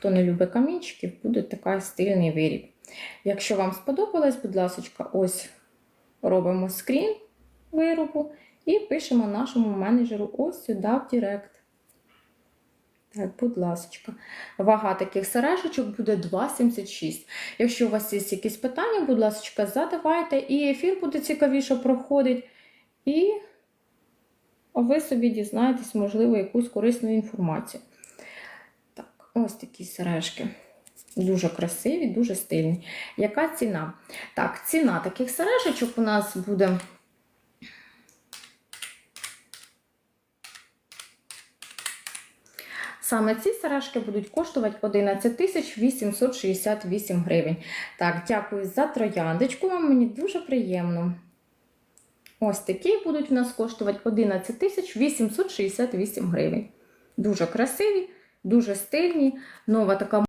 хто не любить камінчиків, буде такий стильний виріб. Якщо вам сподобалось, будь ласка, ось робимо скрін виробу і пишемо нашому менеджеру ось сюди в Директ. Так, будь ласка. Вага таких сережечок буде 2,76. Якщо у вас є якісь питання, будь ласка, задавайте, і ефір буде цікавіше проходить. І ви собі дізнаєтесь, можливо, якусь корисну інформацію. Ось такі сережки. Дуже красиві, дуже стильні. Яка ціна? Так, ціна таких сережечок у нас буде. Саме ці сережки будуть коштувати 11 тисяч 868 гривень. Так, дякую за трояндочку. Вам мені дуже приємно. Ось такі будуть у нас коштувати 11 тисяч 868 гривень. Дуже красиві, дуже стильні. Нова така